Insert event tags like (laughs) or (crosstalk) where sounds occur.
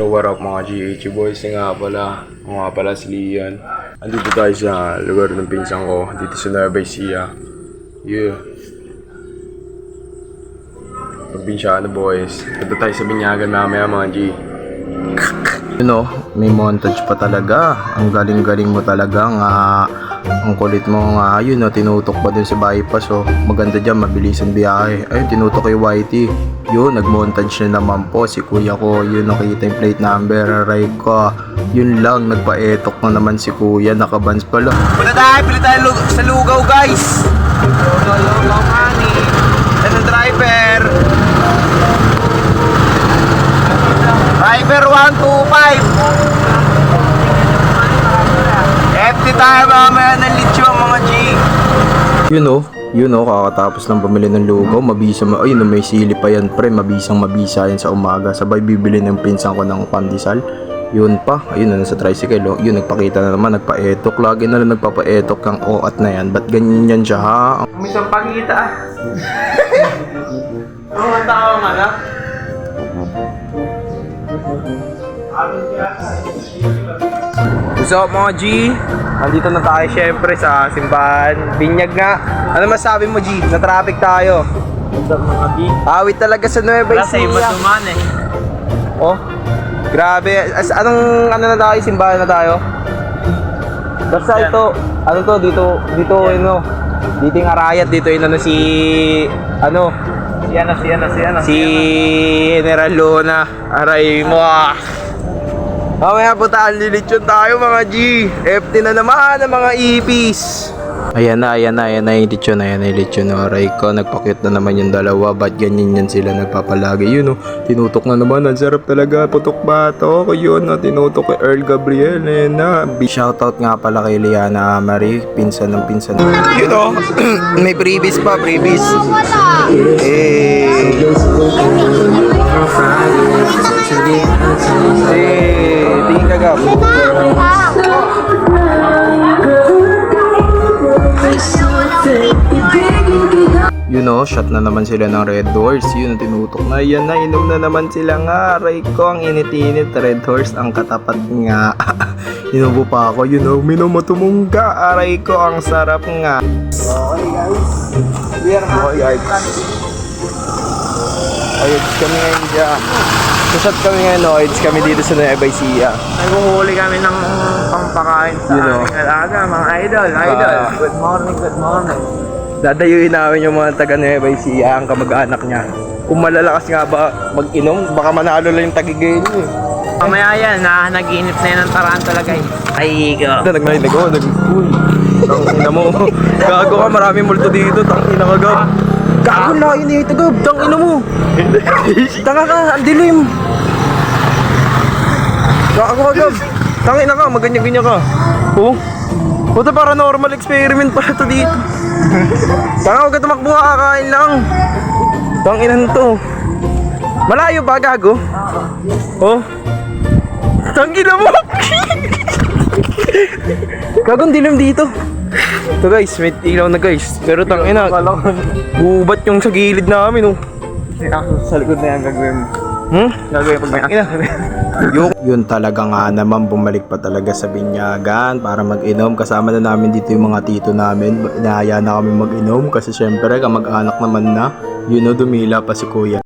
So what up mga GH boys nga pala, nga pala si Lian. Andito tayo sa lugar ng pinsan ko, dito sa Nueva Ecija. Yeah. Probinsyaano boys. Dito tayo sa Binyagan mamaya mga G. You know, may montage pa talaga. Ang galing-galing mo talaga nga. Ang kulit mo nga, yun, no, tinutok pa dun sa bypass, oh. Maganda dyan, mabilis ang biyahe. Ayun, tinutok kay Whitey. Yun, nag-montage na naman po si kuya ko. Yun, nakita yung plate number, aray ko. Yun lang, nagpa-etok na naman si kuya, nakabans pala. Pula tayo, pila tayo sa lugaw guys. 125. FT tayo mamaya ng lechon mga G. Yun oh, yun oh, kakatapos lang bumili ng lugaw, mabisa, ma- ayun oh, may sili pa yan pre, mabisang mabisa yan sa umaga. Sabay bibili ng pinsan ko ng pandesal. Yun pa, ayun na nasa tricycle oh. Yun, nagpakita na naman, nagpa-etok. Lagi na lang nagpapa-etok kang oat na yan. Ba't ganyan yan siya ha? May isang pangita ah. (laughs) Ang tao nga na. What's up mga G? Nandito na tayo syempre sa simbahan. Binyag nga. Ano masabi mo G? Na traffic tayo. mga G. Awit talaga sa Nueva Wala sa iba Ecija. duman eh. Oh, grabe. As, anong ano na tayo? Simbahan na tayo? Basta Yan. ito, ano to, dito, dito, ano, dito yung arayat, dito yung ano si, ano, Si ano, si ano, si ano. si General Luna. Aray mo ah. Mamaya po tayo, lilitsyon tayo mga G. FT na naman ang mga ipis. Ayan na, ayan na, ayan na yung lechon, ayan na yung lechon. Aray ko, nagpakit na naman yung dalawa. Ba't ganyan yan sila nagpapalagi? Yun oh, tinutok na naman. Ang sarap talaga. Putok bato. Ako yun, oh, tinutok kay Earl Gabriel. Ayan na. Shoutout nga pala kay Liana Amari, pinsan ng pinsan. Yun oh, (clears throat) may previous pa, previous. Eh. Eh, gab. You know, shot na naman sila ng Red Horse. Yun, tinutok na. Yan na, inom na naman sila nga. Aray ko, ang init-init. Red Horse, ang katapat nga. (laughs) Inubo pa ako, you know, minumutumungga. Aray ko, ang sarap nga. Okay, guys. We are happy. guys. Ayun, kami ngayon dyan. Susat kami ngayon, no? Ayun, kami dito sa Nueva Ecija. Naghuhuli kami ng pampakain sa You know. aming alaga, mga idol, idol. Ah. good morning, good morning. Dadayuin namin yung mga taga Nueva Ecija, ang kamag-anak niya. Kung malalakas nga ba mag-inom, baka manalo lang yung tagigay niyo eh. Mamaya yan, na nag-iinip na yan ng tarantula guys. Ay, go. Ito, nag-night nag nag Uy, tang ina mo. (laughs) Gago ka, maraming multo dito, tang ina ka gab. Gago na, yun ito gab, tang ina mo. Tanga ka, ang dilim. Gago ka gab. Tang ina ka, magganyan-ganyan ka. Oh, Puta paranormal experiment pala to dito. Tanga, huwag ka tumakbo, kakain lang. Tang ina to. Malayo ba, gago? Oh. Tang ina mo. Gagong dilim dito. Ito guys, may ilaw na guys. Pero tang ina, gubat yung sa gilid namin oh. Sa likod na yan gagawin mo. Hmm? Gagawin pag may (laughs) Ina. Yun, yun talaga nga naman bumalik pa talaga sa binyagan para mag-inom. Kasama na namin dito yung mga tito namin. Inahaya na kami mag-inom kasi syempre kamag-anak naman na. You know, dumila pa si kuya.